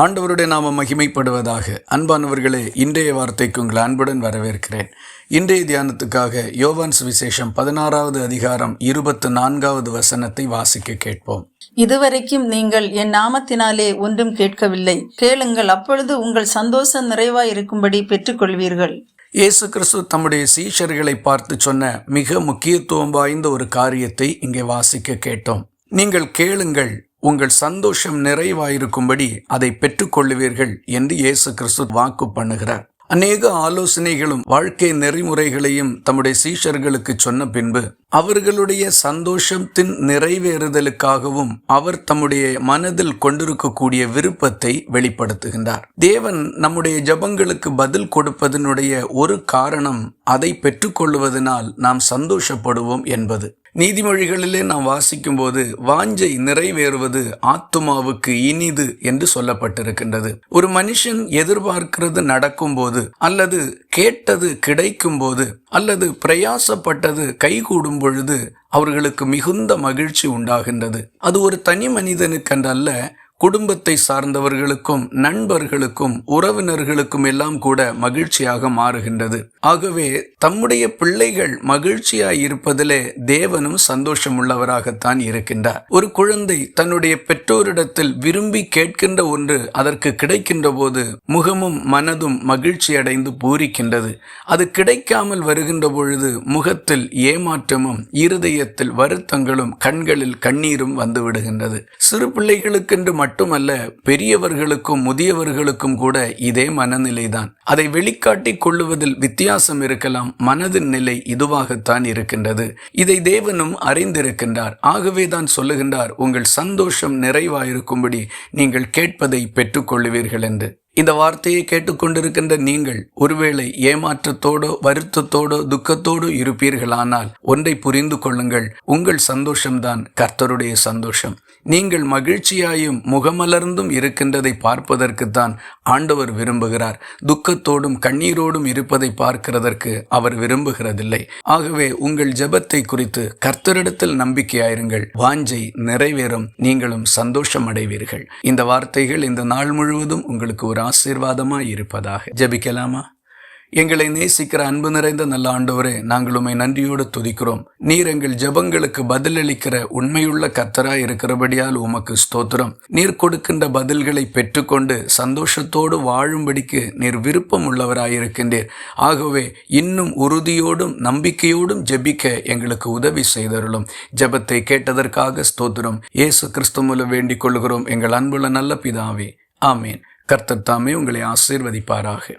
ஆண்டவருடைய நாம மகிமைப்படுவதாக. அன்பானவர்களே இன்றைய வார்த்தைக்கு உங்கள் அன்புடன் வரவேற்கிறேன். இன்றைய தியானத்துக்காக யோவான் சுவிசேஷம் பதினாறாவது அதிகாரம் இருபத்து நான்காவது வசனத்தை வாசிக்க கேட்போம். இதுவரைக்கும் நீங்கள் என் நாமத்தினாலே ஒன்றும் கேட்கவில்லை. கேளுங்கள் அப்பொழுது உங்கள் சந்தோஷம் நிறைவாய் இருக்கும்படி பெற்றுக்கொள்வீர்கள். இயேசு கிறிஸ்து தம்முடைய சீஷர்களை பார்த்து சொன்ன மிக முக்கியத்துவம் வாய்ந்த ஒரு காரியத்தை இங்கே வாசிக்க கேட்டோம். நீங்கள் கேளுங்கள் உங்கள் சந்தோஷம் நிறைவாயிருக்கும்படி அதை பெற்றுக்கொள்ளுவீர்கள் என்று இயேசு கிறிஸ்து வாக்கு பண்ணுகிறார். அநேக ஆலோசனைகளும் வாழ்க்கை நெறிமுறைகளையும் தம்முடைய சீஷர்களுக்கு சொன்ன பின்பு அவர்களுடைய சந்தோஷத்தின் நிறைவேறுதலுக்காகவும் அவர் தம்முடைய மனதில் கொண்டிருக்கக்கூடிய விருப்பத்தை வெளிப்படுத்துகின்றார். தேவன் நம்முடைய ஜபங்களுக்கு பதில் கொடுப்பதனுடைய ஒரு காரணம் அதை பெற்றுக்கொள்வதனால் நாம் சந்தோஷப்படுவோம் என்பது. நீதிமொழிகளிலே நாம் வாசிக்கும்போது வாஞ்சை நிறைவேறுவது ஆத்துமாவுக்கு இனிது என்று சொல்லப்பட்டிருக்கின்றது. ஒரு மனுஷன் எதிர்பார்க்கிறது நடக்கும்போது அல்லது கேட்டது கிடைக்கும் போது அல்லது பிரயாசப்பட்டது கைகூடும் பொழுது அவர்களுக்கு மிகுந்த மகிழ்ச்சி உண்டாகின்றது. அது ஒரு தனி மனிதனுக்கென்றல்ல குடும்பத்தை சார்ந்தவர்களுக்கும் நண்பர்களுக்கும் உறவினர்களுக்கும் எல்லாம் கூட மகிழ்ச்சியாக மாறுகின்றது. ஆகவே தம்முடைய பிள்ளைகள் மகிழ்ச்சியாய் இருப்பதிலே தேவனும் சந்தோஷம் உள்ளவராகத்தான் இருக்கின்றார். ஒரு குழந்தை தன்னுடைய பெற்றோரிடத்தில் விரும்பி கேட்கின்ற ஒன்று அதற்கு கிடைக்கின்ற போது முகமும் மனதும் மகிழ்ச்சி அடைந்து பூரிக்கின்றது. அது கிடைக்காமல் வருகின்ற பொழுது முகத்தில் ஏமாற்றமும் இருதயத்தில் வருத்தங்களும் கண்களில் கண்ணீரும் வந்து விடுகின்றது. சிறு பிள்ளைகளுக்கென்று மட்டுமல்ல பெரியவர்களுக்கும் முதியவர்களுக்கும் கூட இதே மனநிலைதான். அதை வெளிக்காட்டிக் கொள்ளுவதில் வித்தியாசம் இருக்கலாம் மனதின் நிலை இதுவாகத்தான் இருக்கின்றது. இதை தேவனும் அறிந்திருக்கின்றார். ஆகவே தான் சொல்லுகின்றார் உங்கள் சந்தோஷம் நிறைவாயிருக்கும்படி நீங்கள் கேட்பதை பெற்றுக்கொள்ளுவீர்கள் என்று. இந்த வார்த்தையை கேட்டுக்கொண்டிருக்கின்ற நீங்கள் ஒருவேளை ஏமாற்றத்தோடோ வருத்தத்தோடோ துக்கத்தோடோ இருப்பீர்களானால் ஒன்றை புரிந்து கொள்ளுங்கள். உங்கள் சந்தோஷம்தான் கர்த்தருடைய சந்தோஷம். நீங்கள் மகிழ்ச்சியாயும் முகமலர்ந்தும் இருக்கின்றதை பார்ப்பதற்குத்தான் ஆண்டவர் விரும்புகிறார். துக்கத்தோடும் கண்ணீரோடும் இருப்பதை பார்க்கிறதற்கு அவர் விரும்புகிறதில்லை. ஆகவே உங்கள் ஜெபத்தை குறித்து கர்த்தரிடத்தில் நம்பிக்கையாயிருங்கள். வாஞ்சை நிறைவேறும். நீங்களும் சந்தோஷம் அடைவீர்கள் இந்த வார்த்தைகள் இந்த நாள் முழுவதும் உங்களுக்கு ஒரு ஆசீர்வாதமாக இருப்பதாக ஜபிக்கலாமா? எங்களை நேசிக்கிற அன்பு நிறைந்த நல்ல ஆண்டவரே நாங்கள் உண்மை நன்றியோடு துதிக்கிறோம். நீர் எங்கள் ஜபங்களுக்கு பதிலளிக்கிற உண்மையுள்ள கர்த்தராய் இருக்கிறபடியால் உமக்கு ஸ்தோத்திரம். நீர் கொடுக்கின்ற பதில்களை பெற்றுக்கொண்டு சந்தோஷத்தோடு வாழும்படிக்கு நீர் விருப்பம் உள்ளவராயிருக்கின்றீர் ஆகவே இன்னும் உறுதியோடும் நம்பிக்கையோடும் ஜெபிக்க எங்களுக்கு உதவி செய்தருளும். ஜபத்தை கேட்டதற்காக ஸ்தோத்திரம். இயேசு கிறிஸ்து மூலம் வேண்டிக் கொள்கிறோம். எங்கள் அன்புள்ள நல்ல பிதாவே. ஆமேன். கர்த்தர் தாமே உங்களை ஆசீர்வதிப்பாராக.